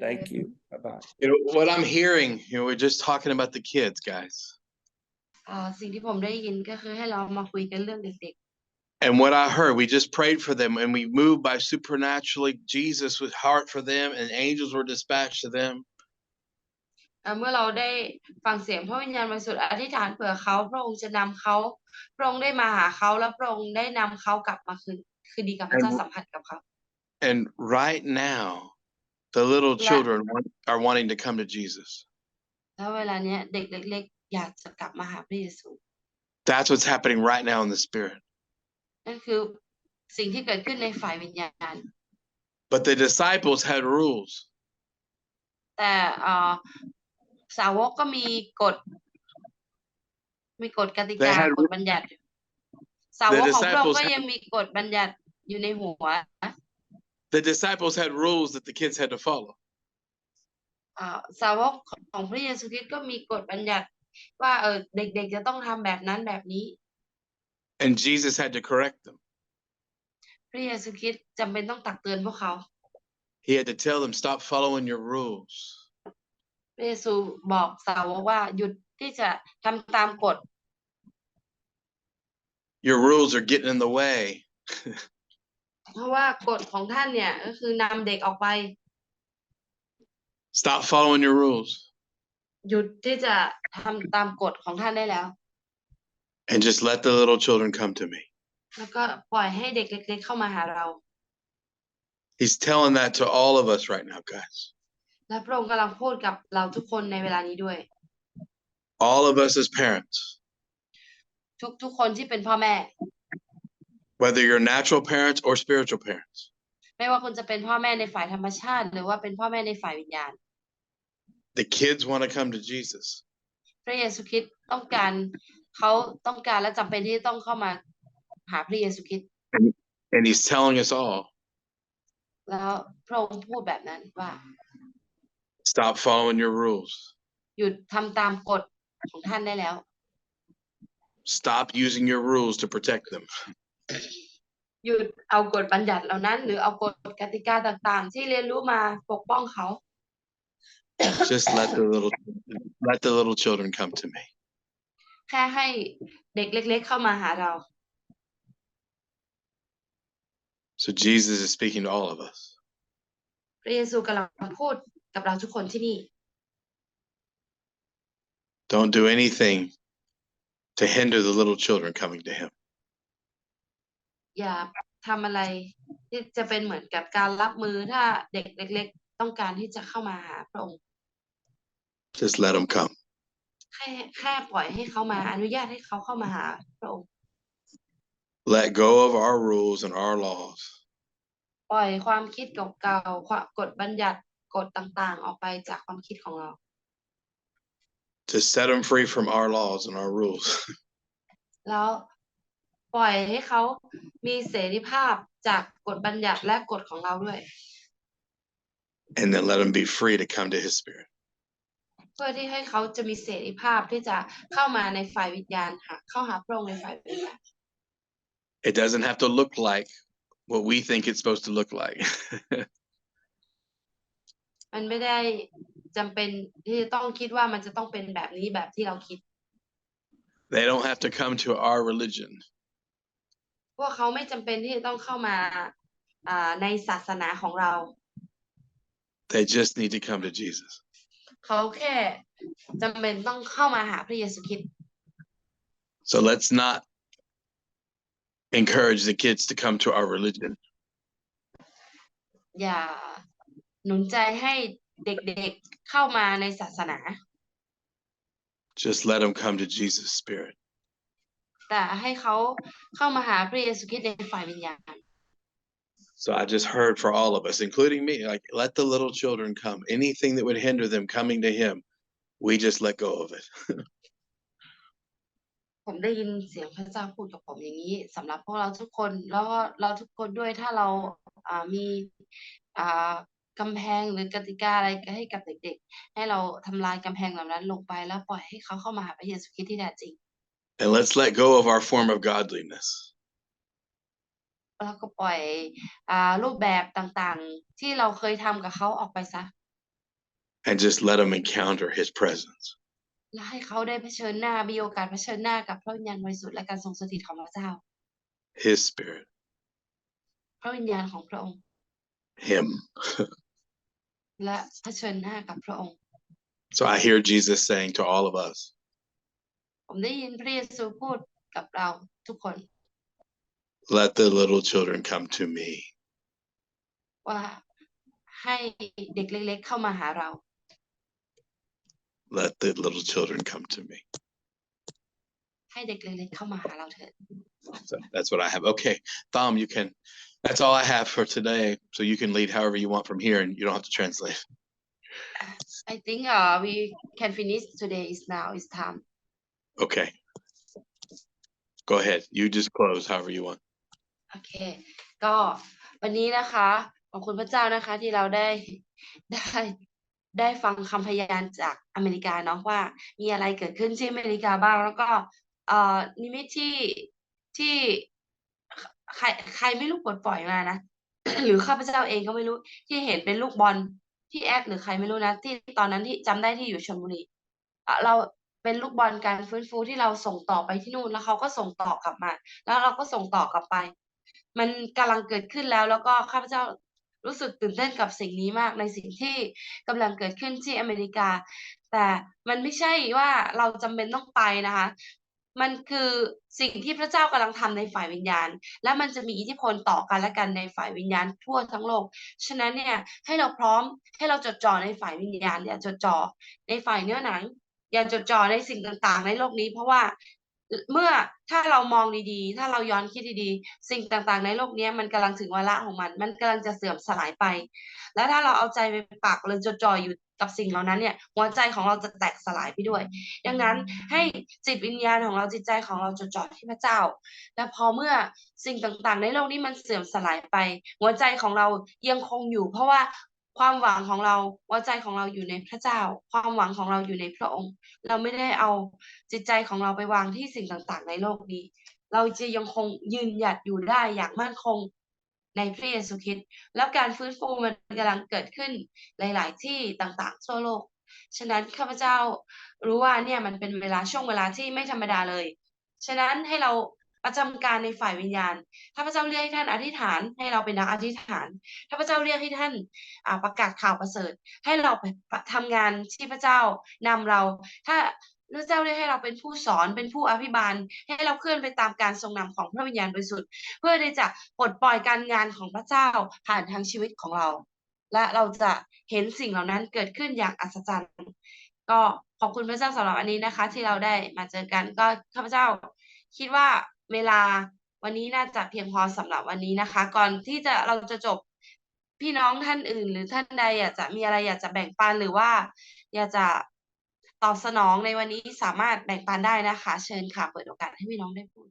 Thank you. Bye bye. You know, what I'm hearing, you know, we're just talking about the kids, guys. อ่าสิ่งที่ผมได้ยินก็คือให้เรามาคุยกันเรื่องเด็ก And what I heard, we just prayed for them and we moved by supernaturally. Jesus was heart for them and angels were dispatched to them. ๆอ่าเมื่อเราได้ฟังเสียงพระวิญญาณบริสุทธิ์อธิษฐานเผื่อเขาพระองค์จะนำเขาพระองค์ได้มาหาเขาแล้วพระองค์ได้นำเขากลับมาคืนคืนดีกับพระเจ้า And- สัมผัสกับเขา And right now, the little Yeah. children want, are wanting to come to Jesus. แล้วเวลาเนี้ยเด็กเล็ก ๆ อยากจะกลับมาหาพระเยซู That's what's happening right now in the spirit. นั่นคือสิ่งที่เกิดขึ้นในฝ่ายวิญญาณ But the disciples had rules. แต่เอ่อสาวกก็มีกฎ มีกฎกติ They กา had กฎบัญญัติ สาวกของพระองค์ disciples ก็ had- ยังมีกฎบัญญัติอยู่ในหัว The disciples had rules that the kids had to follow. อ่าสาวกของพระเยซูคริสต์ก็มีกฎบัญญัติ ว่าเออเด็กๆจะต้องทำแบบนั้นแบบนี้ And Jesus had to correct them. พระเยซูคริสต์จำเป็นต้องตักเตือนพวกเขา He had to tell them, stop following your rules. พระเยซูบอกสาวกว่าหยุดที่จะทำตามกฎ Your rules are getting in the way. เพราะว่ากฎของท่านเนี่ยก็คือนำเด็กออกไป Stop following your rules หยุดที่จะทำตามกฎของท่านได้แล้ว and just let the little children come to me. แล้วก็ปล่อยให้เด็กเล็กๆเข้ามาหาเรา He's telling that to all of us right now, guys. และพระองค์กำลังพูดกับเราทุกคนในเวลานี้ด้วย All of us as parents, ทุกทุกคนที่เป็นพ่อแม่ whether you're natural parents or spiritual parents, ไม่ว่าคุณจะเป็นพ่อแม่ในฝ่ายธรรมชาติ หรือว่าเป็นพ่อแม่ในฝ่ายวิญญาณ the kids want to come to Jesus. พระเยซูคริสต์ต้องการเขาต้องการและจำเป็นที่ต้องเข้ามาหาพระเยซูคริสต์ And he's telling us all, แล้วพระองค์พูดแบบนั้นว่า stop following your rules. หยุดทำตามกฎของท่านได้แล้ว Stop using your rules to protect them. หยุดเอากฎบัญญัติเหล่านั้น หรือเอากฎกติกาต่างๆ ที่เรียนรู้มาปกป้องเขา Just let the little let the little children come to me. แค่ให้เด็กเล็ก ๆ เข้ามาหาเรา So Jesus is speaking to all of us. พระเยซูกำลังพูดกับเราทุกคนที่นี่ Don't do anything to hinder the little children coming to him. อย่าทำอะไรที่จะเป็นเหมือนกับการรับมือถ้าเด็กเล็ก ๆ ต้องการที่จะเข้ามาหาพระองค์ Just let them come. แค่แค่ปล่อยให้เขามาอนุญาตให้เขาเข้ามาหาพระองค์ Let go of our rules and our laws. ปล่อยความคิดเก่าๆความกฎบัญญัติกฎต่างๆ ออกไปจากความคิดของเรา To set them free from our laws and our rules. แล้วปล่อยให้เขา มีเสรีภาพจากกฎบัญญัติและกฎของเราด้วย and then let them be free to come to his spirit. เพื่อที่ให้เขาจะมีเสรีภาพที่จะเข้ามาในฝ่ายวิญญาณหาเข้าหาพระองค์ในฝ่ายวิญญาณ It doesn't have to look like what we think it's supposed to look like. มันไม่ได้จำเป็นที่จะต้องคิดว่ามันจะต้องเป็นแบบนี้แบบที่เราคิด they don't have to come to our religion. พวกเขาไม่จำเป็นที่จะต้องเข้ามาอ่าในศาสนาของเรา They just need to come to Jesus. เขาแค่จำเป็นต้องเข้ามาหาพระเยซูคริสต์ So let's not encourage the kids to come to our religion. อย่าหนุนใจให้เด็กๆเข้ามาในศาสนา Just let them come to Jesus' spirit. แต่ให้เขาเข้ามาหาพระเยซูคริสต์ในฝ่ายวิญญาณ So I just heard for all of us, including me, like let the little children come. Anything that would hinder them coming to him, we just let go of it. ผมได้ยินเสียงพระเจ้าพูดกับผมอย่างนี้สำหรับพวกเราทุกคนแล้วก็เราทุกคนด้วยถ้าเราอ่ามีอ่ากำแพงหรือกติกาอะไรให้กับเด็กๆ ให้เราทำลายกำแพงเหล่านั้นลงไปแล้วปล่อยให้เขาเข้ามาหาพระเยซูคริสต์ที่แท้จริง And let's let go of our form of godliness. แล้วก็ปล่อยอ่ารูปแบบต่างๆ ที่เราเคยทำกับเขาออกไปซะ and just let them encounter his presence. และให้เขาได้เผชิญหน้ามีโอกาสเผชิญหน้ากับพระวิญญาณบริสุทธิ์และการทรงสถิตของพระเจ้า His spirit, พระวิญญาณของพระองค์ him. และเผชิญหน้ากับพระองค์ So I hear Jesus saying to all of us, ผมได้ยินพระเยซูพูดกับเราทุกคน let the little children come to me. ว่าให้เด็กเล็กๆเข้ามาหาเรา Let the little children come to me. ให้เด็กเล็กๆเข้ามาหาเราเถิด So that's what I have. Okay, Thom, you can. That's all I have for today. So you can lead however you want from here, and you don't have to translate. I think uh we can finish today is now is time Okay. Go ahead. You just close however you want. โอเค ก็วันนี้นะคะ ขอบคุณพระเจ้านะคะที่เราได้ได้ได้ฟังคำพยานจากอเมริกาเนาะว่า มีอะไรเกิดขึ้นที่อเมริกาบ้าง แล้วก็เอ่อนิมิตที่ที่ใครใครไม่รู้ปลดปล่อยมานะ หรือข้าพเจ้าเองก็ไม่รู้ที่เห็นเป็นลูกบอลที่แอดหรือใครไม่รู้นะ ที่ตอนนั้นที่จำได้ที่อยู่ชลบุรีอะเรา เป็นลูกบอลการฟื้นฟูที่เราส่งต่อไปที่นู่นแล้วเขาก็ส่งต่อกลับมา แล้วเราก็ส่งต่อกลับไป มันกำลังเกิดขึ้นแล้ว แล้วก็ข้าพเจ้ารู้สึกตื่นเต้นกับสิ่งนี้มากในสิ่งที่กำลังเกิดขึ้นที่อเมริกา แต่มันไม่ใช่ว่าเราจำเป็นต้องไปนะคะ มันคือสิ่งที่พระเจ้ากำลังทำในฝ่ายวิญญาณ และมันจะมีอิทธิพลต่อกันและกันในฝ่ายวิญญาณทั่วทั้งโลก ฉะนั้นเนี่ยให้เราพร้อมให้เราจดจ่อในฝ่ายวิญญาณอย่าจดจ่อในฝ่ายเนื้อหนัง อย่าจดจ่อในสิ่งต่างๆ ในโลกนี้ เพราะว่าเมื่อถ้าเรามองดีๆ ถ้าเราย้อนคิดดีๆ สิ่งต่างๆ ในโลกนี้มันกำลังถึงวาระของมัน มันกำลังจะเสื่อมสลายไป แล้วถ้าเราเอาใจไปปักหรือจดจ่ออยู่กับสิ่งเหล่านั้นเนี่ย หัวใจของเราจะแตกสลายไปด้วย ดังนั้นให้จิตวิญญาณของเราจิตใจของเราจดจ่อที่พระเจ้า และพอเมื่อสิ่งต่างๆ ในโลกนี้มันเสื่อมสลายไป หัวใจของเรายังคงอยู่ เพราะว่า ความหวังของเราหัวใจของเราอยู่ในพระเจ้า ความหวังของเราอยู่ในพระองค์ เราไม่ได้เอาจิตใจของเราไปวางที่สิ่งต่างๆ ในโลกนี้ เราจะยังคงยืนหยัดอยู่ได้อย่างมั่นคงในพระเยซูคริสต์แล้วการฟื้นฟูมันกำลังเกิดขึ้นหลาย ๆ ที่ต่างๆ ทั่วโลก ฉะนั้นข้าพเจ้ารู้ว่าเนี่ยมันเป็นเวลาช่วงเวลาที่ไม่ธรรมดาเลย ฉะนั้นให้เรา ประจำการในฝ่ายวิญญาณ ถ้าพระเจ้าเรียกให้ท่านอธิษฐานให้เราเป็นนักอธิษฐาน ถ้าพระเจ้าเรียกให้ท่านประกาศข่าวประเสริฐ ให้เราไปทำงานที่พระเจ้านำเรา ถ้าพระเจ้าเรียกให้เราเป็นผู้สอนเป็นผู้อภิบาล ให้เราเคลื่อนไปตามการทรงนำของพระวิญญาณบริสุทธิ์เพื่อที่จะปลดปล่อยการงานของพระเจ้าผ่านทางชีวิตของเรา และเราจะเห็นสิ่งเหล่านั้นเกิดขึ้นอย่างอัศจรรย์ ก็ขอบคุณพระเจ้าสำหรับอันนี้นะคะ ที่เราได้มาเจอกันก็ข้าพเจ้าคิดว่า เวลาวันนี้น่าจะเพียงพอสำหรับวันนี้นะคะ ก่อนที่จะเราจะจบพี่น้องท่านอื่น หรือท่านใดอยากจะมีอะไรอยากจะแบ่งปันหรือว่า อยากจะตอบสนองในวันนี้สามารถแบ่งปันได้นะคะ เชิญค่ะ เปิดโอกาสให้พี่น้องได้พูด